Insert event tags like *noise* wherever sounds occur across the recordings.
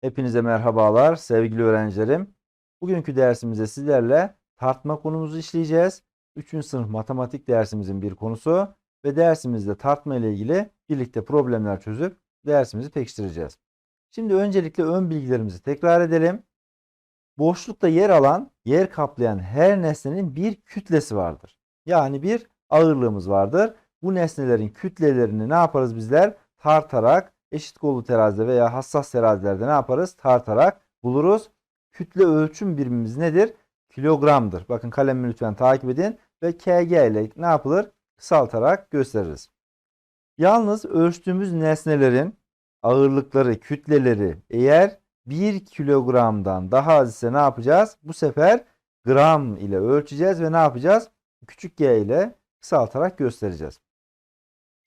Hepinize merhabalar sevgili öğrencilerim. Bugünkü dersimizde sizlerle tartma konumuzu işleyeceğiz. 3. sınıf matematik dersimizin bir konusu ve dersimizde tartma ile ilgili birlikte problemler çözüp dersimizi pekiştireceğiz. Şimdi öncelikle ön bilgilerimizi tekrar edelim. Boşlukta yer alan, yer kaplayan her nesnenin bir kütlesi vardır. Yani bir ağırlığımız vardır. Bu nesnelerin kütlelerini ne yaparız bizler? Tartarak eşit kollu terazide veya hassas terazilerde ne yaparız? Tartarak buluruz. Kütle ölçüm birimimiz nedir? Kilogramdır. Bakın kalemimi lütfen takip edin ve kg ile ne yapılır? Kısaltarak gösteririz. Yalnız ölçtüğümüz nesnelerin ağırlıkları, kütleleri eğer 1 kilogramdan daha az ise ne yapacağız? Bu sefer gram ile ölçeceğiz ve ne yapacağız? Küçük g ile kısaltarak göstereceğiz.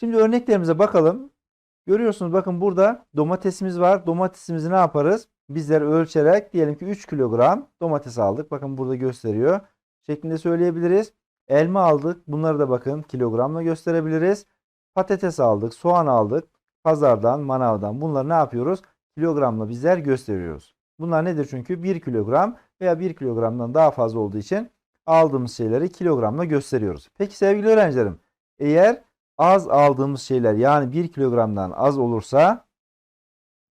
Şimdi örneklerimize bakalım. Görüyorsunuz bakın burada domatesimiz var. Domatesimizi ne yaparız? Bizler ölçerek diyelim ki 3 kilogram domates aldık. Bakın burada gösteriyor. Şeklinde söyleyebiliriz. Elma aldık. Bunları da bakın kilogramla gösterebiliriz. Patates aldık. Soğan aldık. Pazardan, manavdan bunları ne yapıyoruz? Kilogramla bizler gösteriyoruz. Bunlar nedir çünkü? 1 kilogram veya 1 kilogramdan daha fazla olduğu için aldığımız şeyleri kilogramla gösteriyoruz. Peki sevgili öğrencilerim eğer az aldığımız şeyler yani 1 kilogramdan az olursa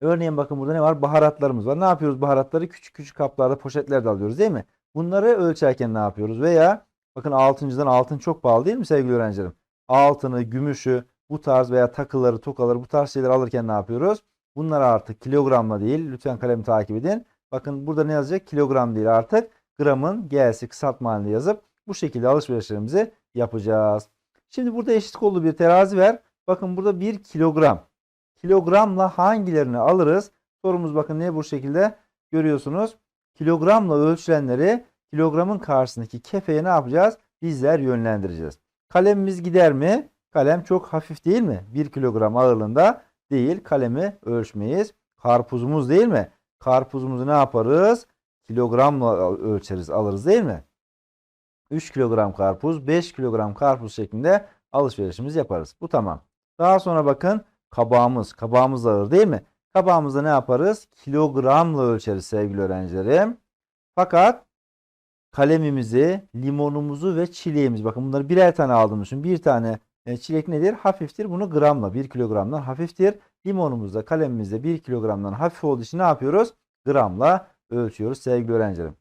örneğin bakın burada ne var? Baharatlarımız var. Ne yapıyoruz? Baharatları küçük küçük kaplarda poşetlerde alıyoruz değil mi? Bunları ölçerken ne yapıyoruz? Veya bakın altıncıdan altın çok pahalı değil mi sevgili öğrencilerim? Altını, gümüşü bu tarz veya takıları, tokaları bu tarz şeyler alırken ne yapıyoruz? Bunları artık kilogramla değil. Lütfen kalemi takip edin. Bakın burada ne yazacak? Kilogram değil artık. Gramın G'si kısaltma halinde yazıp bu şekilde alışverişlerimizi yapacağız. Şimdi burada eşit kollu bir terazi var. Bakın burada 1 kilogram. Kilogramla hangilerini alırız? Sorumuz bakın ne bu şekilde görüyorsunuz. Kilogramla ölçülenleri kilogramın karşısındaki kefeye ne yapacağız? Bizler yönlendireceğiz. Kalemimiz gider mi? Kalem çok hafif değil mi? 1 kilogram ağırlığında değil. Kalemi ölçmeyiz. Karpuzumuz değil mi? Karpuzumuzu ne yaparız? Kilogramla ölçeriz, alırız değil mi? 3 kilogram karpuz, 5 kilogram karpuz şeklinde alışverişimizi yaparız. Bu tamam. Daha sonra bakın kabağımız. Kabağımız ağır değil mi? Kabağımızda ne yaparız? Kilogramla ölçeriz sevgili öğrencilerim. Fakat kalemimizi, limonumuzu ve çileğimizi bakın bunları birer tane aldığımız için bir tane e, çilek nedir? Hafiftir. Bunu gramla 1 kilogramdan hafiftir. Limonumuzda kalemimizde 1 kilogramdan hafif olduğu için ne yapıyoruz? Gramla ölçüyoruz sevgili öğrencilerim.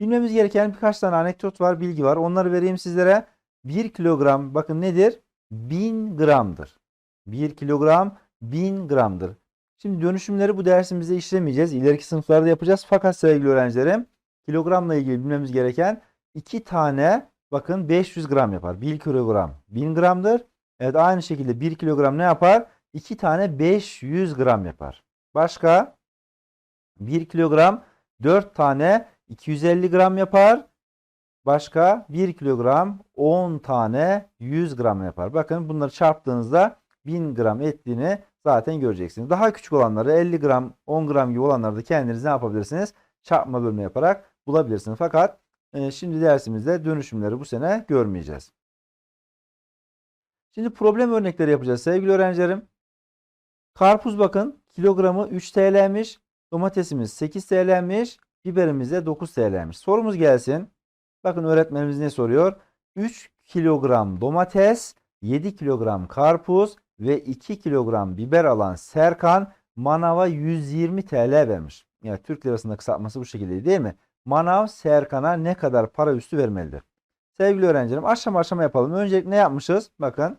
Bilmemiz gereken birkaç tane anekdot var, bilgi var. Onları vereyim sizlere. 1 kilogram bakın nedir? 1000 gramdır. 1 kilogram 1000 gramdır. Şimdi dönüşümleri bu dersimizde işlemeyeceğiz. İleriki sınıflarda yapacağız. Fakat sevgili öğrencilerim kilogramla ilgili bilmemiz gereken 2 tane bakın 500 gram yapar. 1 kilogram 1000 gramdır. Evet aynı şekilde 1 kilogram ne yapar? 2 tane 500 gram yapar. Başka 1 kilogram 4 tane 250 gram yapar. Başka 1 kilogram 10 tane 100 gram yapar. Bakın bunları çarptığınızda 1000 gram ettiğini zaten göreceksiniz. Daha küçük olanları 50 gram 10 gram gibi olanları da kendiniz ne yapabilirsiniz? Çarpma bölme yaparak bulabilirsiniz. Fakat e, şimdi dersimizde dönüşümleri bu sene görmeyeceğiz. Şimdi problem örnekleri yapacağız sevgili öğrencilerim. Karpuz bakın kilogramı 3 TL'miş. Domatesimiz 8 TL'miş. Biberimiz de 9 TL'miş. Sorumuz gelsin. Bakın öğretmenimiz ne soruyor? 3 kilogram domates, 7 kilogram karpuz ve 2 kilogram biber alan Serkan manava 120 TL vermiş. Yani Türk lirasında kısaltması bu şekilde değil mi? Manav Serkan'a ne kadar para üstü vermelidir? Sevgili öğrencilerim aşama aşama yapalım. Öncelikle ne yapmışız? Bakın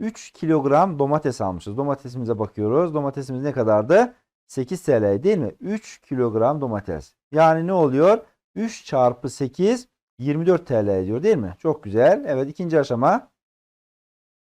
3 kilogram domates almışız. Domatesimize bakıyoruz. Domatesimiz ne kadardı? 8 TL değil mi? 3 kilogram domates. Yani ne oluyor? 3 çarpı 8 24 TL ediyor değil mi? Çok güzel. Evet ikinci aşama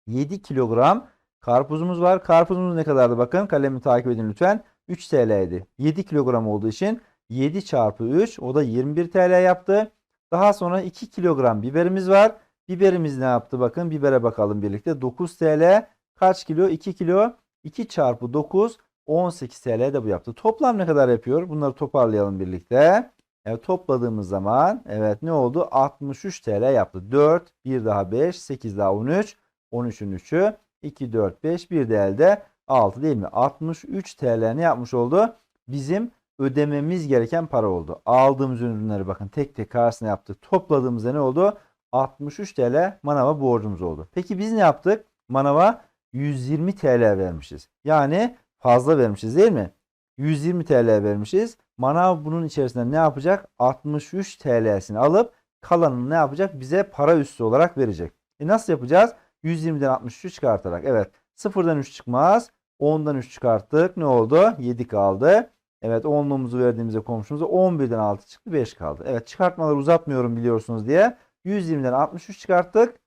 7 kilogram karpuzumuz var. Karpuzumuz ne kadardı? Bakın kalemi takip edin lütfen. 3 TL'ydi. 7 kilogram olduğu için 7 çarpı 3 o da 21 TL yaptı. Daha sonra 2 kilogram biberimiz var. Biberimiz ne yaptı? Bakın bibere bakalım birlikte. 9 TL kaç kilo? 2 kilo. 2 çarpı 9 18 TL de bu yaptı. Toplam ne kadar yapıyor? Bunları toparlayalım birlikte. Evet topladığımız zaman evet ne oldu? 63 TL yaptı. 4, 1 daha 5, 8 daha 13, 13'ün 3'ü, 2, 4, 5, 1 de elde 6 değil mi? 63 TL ne yapmış oldu? Bizim ödememiz gereken para oldu. Aldığımız ürünleri bakın tek tek karşısına yaptık. Topladığımızda ne oldu? 63 TL manava borcumuz oldu. Peki biz ne yaptık? Manava 120 TL vermişiz. Yani fazla vermişiz değil mi? 120 TL vermişiz. Manav bunun içerisinde ne yapacak? 63 TL'sini alıp kalanını ne yapacak? Bize para üstü olarak verecek. E nasıl yapacağız? 120'den 63 çıkartarak. Evet. 0'dan 3 çıkmaz. 10'dan 3 çıkarttık. Ne oldu? 7 kaldı. Evet 10'luğumuzu verdiğimizde komşumuza 11'den 6 çıktı 5 kaldı. Evet çıkartmaları uzatmıyorum biliyorsunuz diye. 120'den 63 çıkarttık.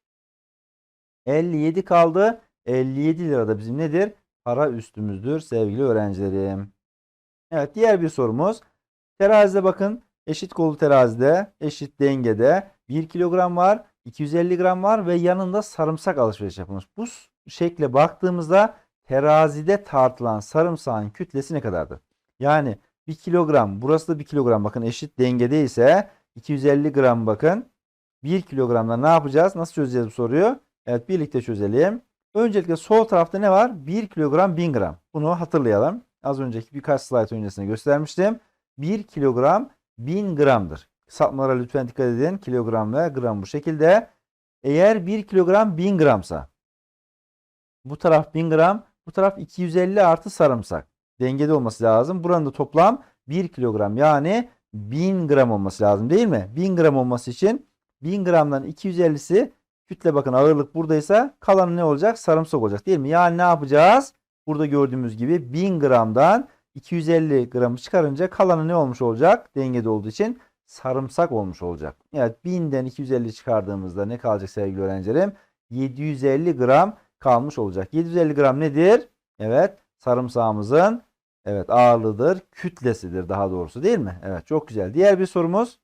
57 kaldı. 57 lira da bizim nedir? Para üstümüzdür sevgili öğrencilerim. Evet diğer bir sorumuz. Terazide bakın eşit kolu terazide eşit dengede 1 kilogram var 250 gram var ve yanında sarımsak alışveriş yapılmış. Bu şekle baktığımızda terazide tartılan sarımsağın kütlesi ne kadardır? Yani 1 kilogram burası da 1 kilogram bakın eşit dengede ise 250 gram bakın 1 kilogramda ne yapacağız? Nasıl çözeceğiz bu soruyu? Evet birlikte çözelim. Öncelikle sol tarafta ne var? 1 kilogram 1000 gram. Bunu hatırlayalım. Az önceki birkaç slayt öncesinde göstermiştim. 1 kilogram 1000 gramdır. Kısaltmalara lütfen dikkat edin. Kilogram ve gram bu şekilde. Eğer 1 kilogram 1000 gramsa bu taraf 1000 gram, bu taraf 250 artı sarımsak. Dengede olması lazım. Buranın da toplam 1 kilogram yani 1000 gram olması lazım değil mi? 1000 gram olması için 1000 gramdan 250'si kütle bakın ağırlık buradaysa kalanı ne olacak? Sarımsak olacak değil mi? Yani ne yapacağız? Burada gördüğümüz gibi 1000 gramdan 250 gramı çıkarınca kalanı ne olmuş olacak? Dengede olduğu için sarımsak olmuş olacak. Evet 1000'den 250 çıkardığımızda ne kalacak sevgili öğrencilerim? 750 gram kalmış olacak. 750 gram nedir? Evet sarımsağımızın evet ağırlığıdır, kütlesidir daha doğrusu değil mi? Evet çok güzel. Diğer bir sorumuz.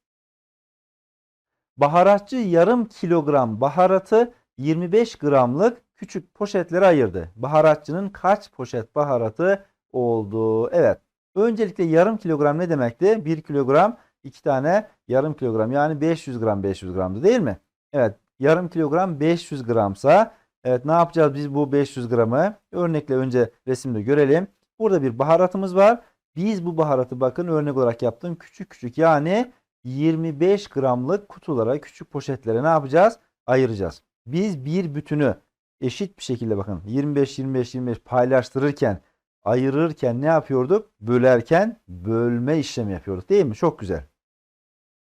Baharatçı yarım kilogram baharatı 25 gramlık küçük poşetlere ayırdı. Baharatçının kaç poşet baharatı oldu? Evet. Öncelikle yarım kilogram ne demekti? 1 kilogram 2 tane yarım kilogram yani 500 gram 500 gramdı değil mi? Evet yarım kilogram 500 gramsa evet ne yapacağız biz bu 500 gramı? Örnekle önce resimde görelim. Burada bir baharatımız var. Biz bu baharatı bakın örnek olarak yaptım küçük küçük yani 25 gramlık kutulara küçük poşetlere ne yapacağız? Ayıracağız. Biz bir bütünü eşit bir şekilde bakın 25 25 25 paylaştırırken ayırırken ne yapıyorduk? Bölerken bölme işlemi yapıyorduk değil mi? Çok güzel.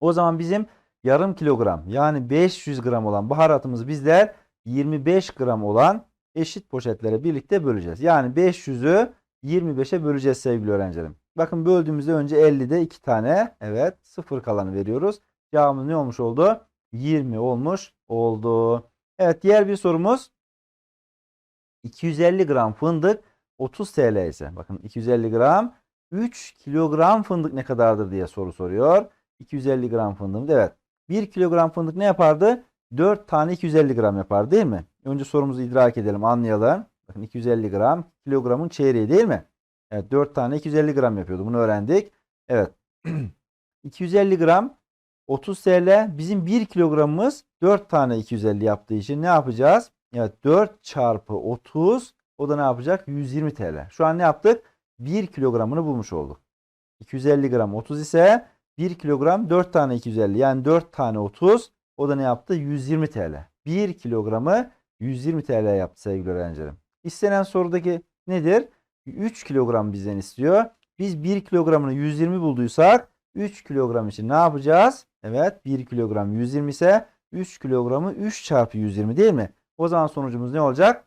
O zaman bizim yarım kilogram yani 500 gram olan baharatımızı bizler 25 gram olan eşit poşetlere birlikte böleceğiz. Yani 500'ü 25'e böleceğiz sevgili öğrencilerim. Bakın böldüğümüzde önce 50'de 2 tane evet 0 kalanı veriyoruz. Cevabımız ne olmuş oldu? 20 olmuş oldu. Evet diğer bir sorumuz 250 gram fındık 30 TL ise bakın 250 gram 3 kilogram fındık ne kadardır diye soru soruyor. 250 gram fındığımız evet 1 kilogram fındık ne yapardı? 4 tane 250 gram yapar değil mi? Önce sorumuzu idrak edelim anlayalım. Bakın 250 gram kilogramın çeyreği değil mi? Evet 4 tane 250 gram yapıyordu bunu öğrendik. Evet *clears throat* 250 gram 30 TL bizim 1 kilogramımız 4 tane 250 yaptığı için ne yapacağız? Evet 4 çarpı 30 o da ne yapacak? 120 TL. Şu an ne yaptık? 1 kilogramını bulmuş olduk. 250 gram 30 ise 1 kilogram 4 tane 250 yani 4 tane 30 o da ne yaptı? 120 TL. 1 kilogramı 120 TL yaptı sevgili öğrencilerim. İstenen sorudaki nedir? 3 kilogram bizden istiyor. Biz 1 kilogramını 120 bulduysak 3 kilogram için ne yapacağız? Evet 1 kilogram 120 ise 3 kilogramı 3 çarpı 120 değil mi? O zaman sonucumuz ne olacak?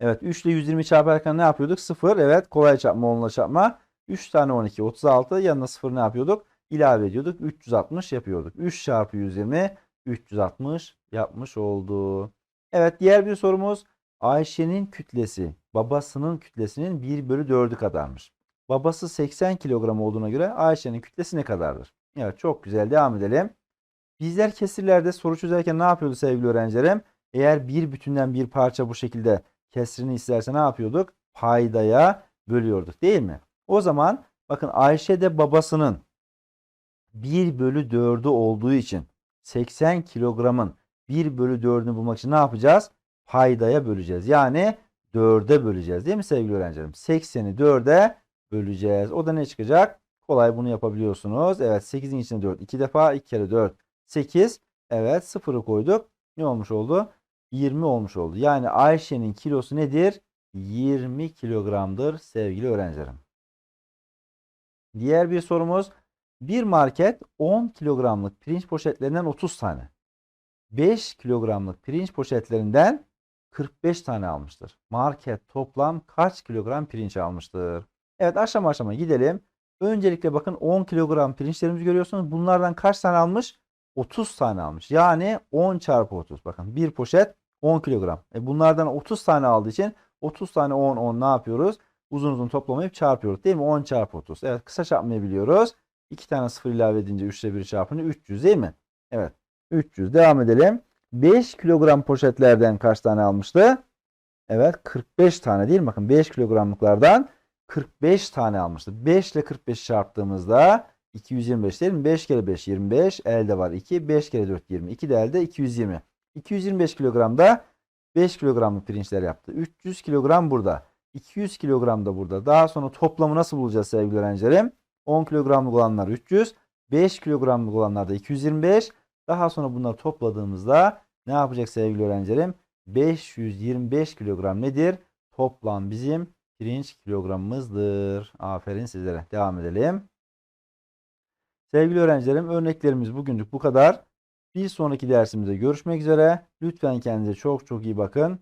Evet 3 ile 120 çarparken ne yapıyorduk? 0 evet kolay çarpma onunla çarpma. 3 tane 12 36 yanına 0 ne yapıyorduk? İlave ediyorduk 360 yapıyorduk. 3 çarpı 120 360 yapmış oldu. Evet diğer bir sorumuz Ayşe'nin kütlesi babasının kütlesinin 1 bölü 4'ü kadarmış. Babası 80 kilogram olduğuna göre Ayşe'nin kütlesi ne kadardır? Evet çok güzel devam edelim. Bizler kesirlerde soru çözerken ne yapıyordu sevgili öğrencilerim? Eğer bir bütünden bir parça bu şekilde kesrini isterse ne yapıyorduk? Paydaya bölüyorduk değil mi? O zaman bakın Ayşe de babasının 1 bölü 4'ü olduğu için 80 kilogramın 1 bölü 4'ünü bulmak için ne yapacağız? Paydaya böleceğiz. Yani 4'e böleceğiz değil mi sevgili öğrencilerim? 80'i 4'e böleceğiz. O da ne çıkacak? Kolay bunu yapabiliyorsunuz. Evet 8'in içine 4 2 defa 2 kere 4 8. Evet 0'ı koyduk. Ne olmuş oldu? 20 olmuş oldu. Yani Ayşe'nin kilosu nedir? 20 kilogramdır sevgili öğrencilerim. Diğer bir sorumuz. Bir market 10 kilogramlık pirinç poşetlerinden 30 tane. 5 kilogramlık pirinç poşetlerinden 45 tane almıştır. Market toplam kaç kilogram pirinç almıştır? Evet aşama aşama gidelim. Öncelikle bakın 10 kilogram pirinçlerimizi görüyorsunuz. Bunlardan kaç tane almış? 30 tane almış. Yani 10 çarpı 30. Bakın bir poşet 10 kilogram. E bunlardan 30 tane aldığı için 30 tane 10 10 ne yapıyoruz? Uzun uzun toplamayıp çarpıyoruz değil mi? 10 çarpı 30. Evet kısa çarpmayı biliyoruz. 2 tane 0 ilave edince 3 ile 1 çarpınca 300 değil mi? Evet 300. Devam edelim. 5 kilogram poşetlerden kaç tane almıştı? Evet 45 tane değil mi? Bakın 5 kilogramlıklardan 45 tane almıştı. 5 ile 45 çarptığımızda 225 değil mi? 5 kere 5 25. Elde var 2. 5 kere 4 20. 2 de elde 220. 225 kilogramda 5 kilogramlık pirinçler yaptı. 300 kilogram burada. 200 kilogram da burada. Daha sonra toplamı nasıl bulacağız sevgili öğrencilerim? 10 kilogramlık olanlar 300. 5 kilogramlık olanlar da 225. Daha sonra bunları topladığımızda ne yapacak sevgili öğrencilerim? 525 kilogram nedir? Toplam bizim pirinç kilogramımızdır. Aferin sizlere. Devam edelim. Sevgili öğrencilerim örneklerimiz bugünlük bu kadar. Bir sonraki dersimizde görüşmek üzere. Lütfen kendinize çok çok iyi bakın.